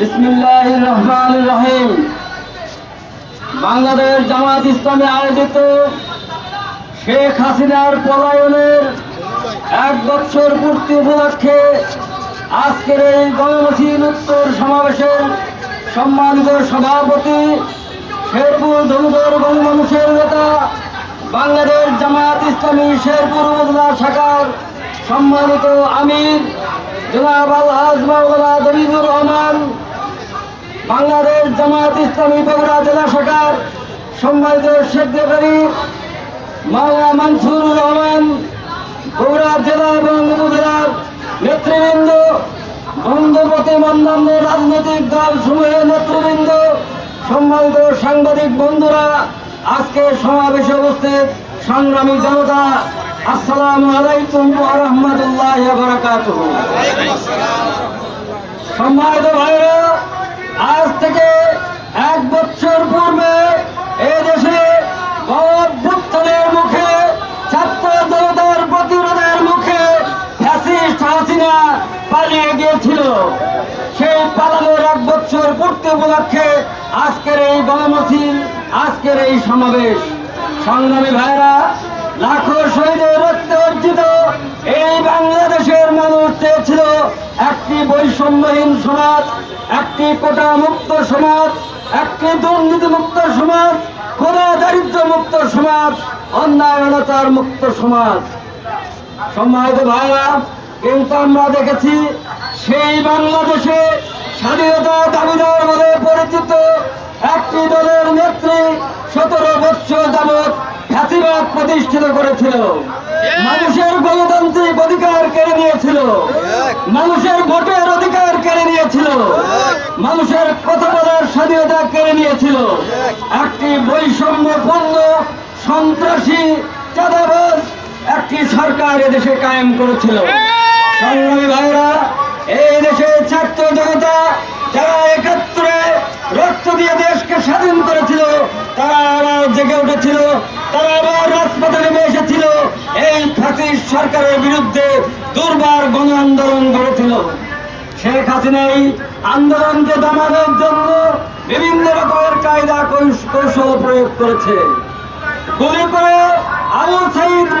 বিসমিল্লাহ রহমান রহিম। বাংলাদেশ জামাত ইসলামে আয়োজিত শেখ হাসিনার পলায়নের এক বছর পূর্তি উপলক্ষে আজকের এই গণমুখীন উত্তর সমাবেশের সম্মানিত সভাপতি শেরপুর ধনুদর গণমানুষের নেতা, বাংলাদেশ জামাত ইসলামী শেরপুর উপজেলা শাখার সম্মানিত আমির, জনাব আলহাজ মাওলানা দবিবুর রহমান বাংলাদেশ জামায়াত ইসলামী বগুড়া জেলা শাখার সম্মানিত সেক্রেটারি মাওলানা মানসুর রহমান, বগুড়া জেলা এবং উপজেলার নেতৃবৃন্দ বন্ধুপতি অন্যান্য রাজনৈতিক দল সমূহের নেতৃবৃন্দ, সম্মানিত সাংবাদিক বন্ধুরা, আজকে সমাবেশে উপস্থিত সংগ্রামী জনতা, আসসালামু আলাইকুম রাহমাতুল্লাহি সম্মানিত ভাইরা হাসিনা পালিয়ে গিয়েছিল। সেই পালানোর এক বছর পূর্তি উপলক্ষে আজকের এই গণমসিল আজকের এই সমাবেশ। সংগ্রামী ভাইরা লাখো শহীদের রক্তে অর্জিত এই বাংলাদেশের মানুষ চেয়েছিল একটি বৈষম্যহীন সমাজ, একটি কোটা মুক্ত সমাজ, একটি দুর্নীতি মুক্ত সমাজ কোনা দারিদ্র মুক্ত সমাজ অন্যায় অনাচার মুক্ত সমাজ। সম্মানিত ভাইরা কিন্তু আমরা দেখেছি, সেই বাংলাদেশে স্বাধীনতা দাবিদার বলে পরিচিত একটি দলের নেত্রী সতেরো বছর যাবৎ ফ্যাসিবাদ প্রতিষ্ঠিত করেছিল। মানুষের গণতান্ত্রিক অধিকার কেড়ে নিয়েছিল। মানুষের ভোটের অধিকার কেড়ে নিয়েছিল। মানুষের কথা বলার স্বাধীনতা কেড়ে নিয়েছিল। একটি বৈষম্যপূর্ণ সন্ত্রাসী চাঁদাবাজ একটি সরকার এদেশে কায়েম করেছিল। সংগ্রামী ভাইরা, এই দেশের ছাত্র জনতা যারা একাত্তরে রক্ত দিয়ে দেশকে স্বাধীন করেছিল, তারা আবার জেগে উঠেছিল, তারা আবার রাজপথে নেমে এসেছিল। এই ফাঁসির সরকারের বিরুদ্ধে দুর্বার গণ আন্দোলন গড়েছিল। শেখ হাসিনা এই আন্দোলনকে দমানোর জন্য বিভিন্ন রকমের কায়দা কৌশ- কৌশল প্রয়োগ করেছে। গুলি করে আবু সাইদ